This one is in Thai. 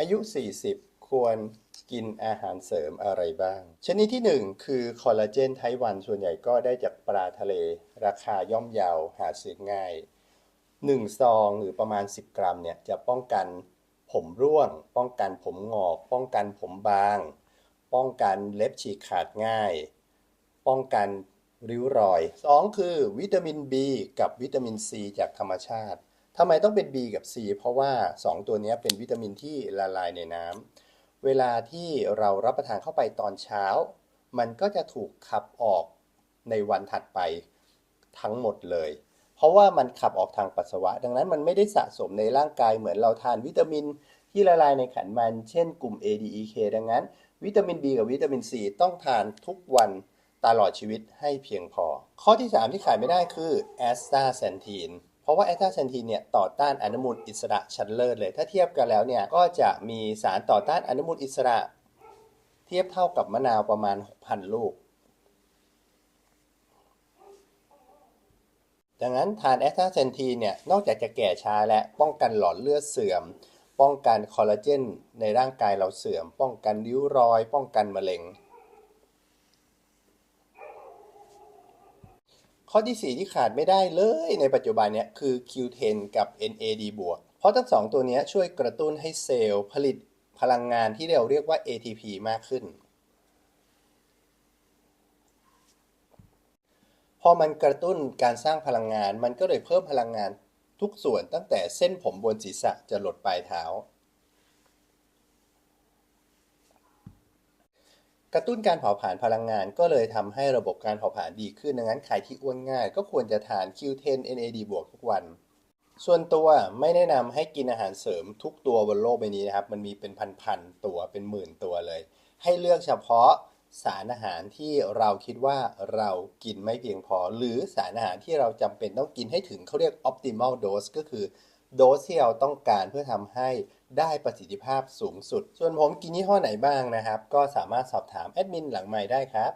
อายุ 40 ควรกินอาหารเสริมอะไรบ้าง ชนิดที่ 1 คือคอลลาเจนไทวันส่วนใหญ่ก็ได้จากปลาทะเล ราคาย่อมเยาวหาซื้อง่าย 1 ซองหรือประมาณ 10 กรัมเนี่ยจะป้องกันผมร่วง ป้องกันผมงอก ป้องกันผมบาง ป้องกันเล็บฉีกขาดง่าย ป้องกันริ้วรอย 2 คือวิตามิน B กับวิตามิน C จากธรรมชาติ ทำไมต้องเป็น B กับ C เพราะว่า 2 ตัวนี้เป็นวิตามินที่ละลายในน้ำ เวลาที่เรารับประทานเข้าไปตอนเช้า มันก็จะถูกขับออกในวันถัดไปทั้งหมดเลย เพราะว่ามันขับออกทางปัสสาวะ ดังนั้นมันไม่ได้สะสมในร่างกายเหมือนเราทานวิตามินที่ละลายในไขมัน เช่นกลุ่ม A D E K ดังนั้น วิตามิน B กับวิตามิน C ต้องทานทุกวันตลอดชีวิตให้เพียงพอ ข้อที่ 3 ที่ขายไม่ได้คือแอสตาเซนทีน ราะว่าแอสตาเซนทีนเนี่ยต่อต้านอนุมูลอิสระชั้นเลิศเลย ถ้าเทียบกันแล้วเนี่ยก็จะมีสารต่อต้านอนุมูลอิสระ เทียบเท่ากับมะนาวประมาณ 6,000 ลูก ดังนั้นทานแอสตาเซนทีนเนี่ยนอกจากจะแก่ช้าและป้องกันหลอดเลือดเสื่อม ป้องกันคอลลาเจนในร่างกายเราเสื่อม ป้องกันริ้วรอย ป้องกันมะเร็ง ข้อที่ 4 ที่ขาดไม่ได้เลยในปัจจุบันเนี่ยคือ Q10 กับ NAD บวกเพราะทั้งสองตัวนี้ช่วยกระตุ้นให้เซลล์ผลิตพลังงานที่เราเรียกว่า ATP มากขึ้น พอมันกระตุ้นการสร้างพลังงาน มันก็เลยเพิ่มพลังงานทุกส่วนตั้งแต่เส้นผมบนศีรษะจะหลดปลายเท้า กระตุ้นการเผาผลาญพลังงานก็เลยทำให้ระบบการเผาผลาญดีขึ้นดังนั้นใครที่อ้วนง่าย ก็ควรจะทาน Q10 NAD บวกทุกวัน ส่วนตัวไม่แนะนำให้กินอาหารเสริมทุกตัวบนโลกใบนี้นะครับ มันมีเป็นพันๆตัวเป็นหมื่นตัวเลย ให้เลือกเฉพาะสารอาหารที่เราคิดว่าเรากินไม่เพียงพอ หรือสารอาหารที่เราจำเป็นต้องกินให้ถึงเขาเรียก optimal dose ก็คือ โดสที่เราต้องการเพื่อทำให้ได้ประสิทธิภาพสูงสุด ส่วนผมกินยี่ห้อไหนบ้างนะครับ ก็สามารถสอบถามแอดมินหลังใหม่ได้ครับ